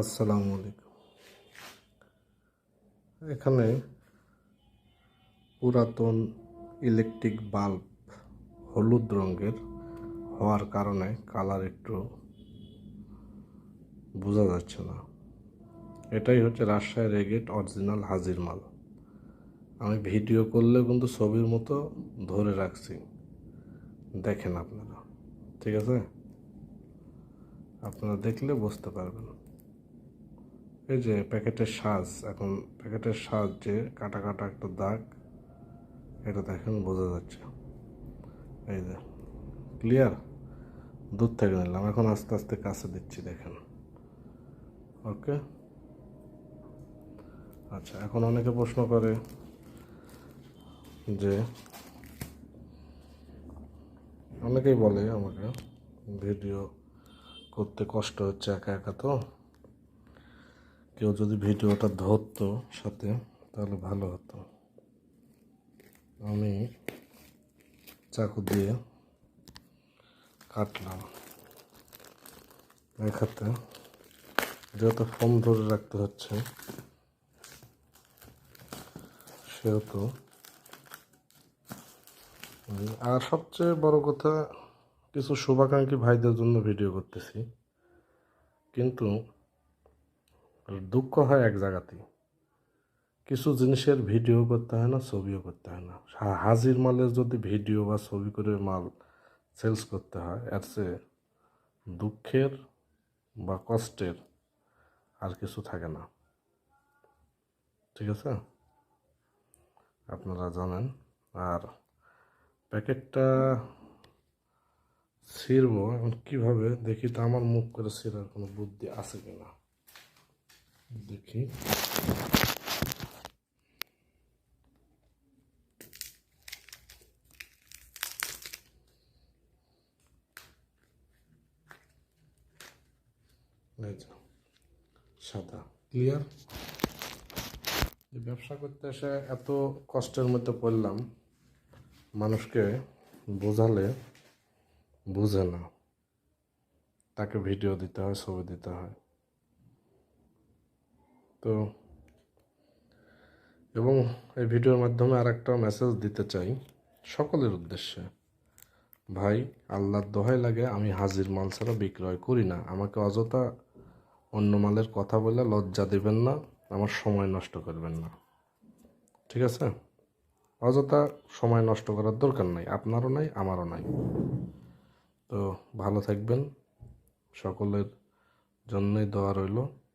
আসসালামু আলাইকুম। এখানে পুরাতন ইলেকট্রিক বাল্ব হলুদ রঙের হওয়ার কারণে কালার একটু বোঝা যাচ্ছে না। এটাই হচ্ছে রাজশাহী রেগেট অরিজিনাল হাজির মাল। আমি ভিডিও করলে কিন্তু ছবির মতো ধরে রাখছি। দেখেন আপনারা, ঠিক আছে? আপনারা দেখলে বুঝতে পারবেন। এই যে প্যাকেটের সাজ, এখন প্যাকেটের সাজ যে কাটা কাটা একটা দাগ, এটা দেখেন বোঝা যাচ্ছে। এই যে ক্লিয়ার দূর থেকে নিলাম, এখন আস্তে আস্তে কাছে দিচ্ছি, দেখেন। ওকে? আচ্ছা এখন অনেকে প্রশ্ন করে যে, অনেকেই বলে আমাকে, ভিডিও করতে কষ্ট হচ্ছে একা একা তো। কেউ যদি ভিডিওটা ধরতো সাথে, তাহলে ভালো হতো। আমি চাকু দিয়ে কাটলাম এক হাতে। যেহেতু ফোন ধরে রাখতে হচ্ছে, সেহেতু আর সবচেয়ে বড় কথা, কিছু শুভাকাঙ্ক্ষী ভাইদের জন্য ভিডিও করতেছি। কিন্তু দুঃখ হয় এক জায়গাতেই। কিছু জিনিসের ভিডিও করতে হয় না, ছবিও করতে হয় না। হাজির মালের যদি ভিডিও বা ছবি করে মাল সেলস করতে হয়, এর চেয়ে দুঃখের বা কষ্টের আর কিছু থাকে না। ঠিক আছে? আপনারা জানেন। আর প্যাকেটটা ছিঁড়বো এখন কীভাবে দেখি তো আমার মুখ করে ছিঁড়ার কোনো বুদ্ধি আছে কিনা? দেখি। সাদা ক্লিয়ার ব্যবসা করতে এসে এত কষ্টের মধ্যে পড়লাম, মানুষকে বোঝালে বুঝে না। তাকে ভিডিও দিতে হয়, ছবি দিতে হয়। তো এবং এই ভিডিওর মাধ্যমে আর একটা মেসেজ দিতে চাই সকলের উদ্দেশ্যে। ভাই, আল্লাহর দোহাই লাগে আমি হাজির মাল ছাড়া বিক্রয় করি না। আমাকে অযথা অন্য মালের কথা বলে লজ্জা দেবেন না, আমার সময় নষ্ট করবেন না। ঠিক আছে? অযথা সময় নষ্ট করার দরকার নাই, আপনারও নাই, আমারও নাই। তো ভালো থাকবেন। সকলের জন্যই দোয়া রইল।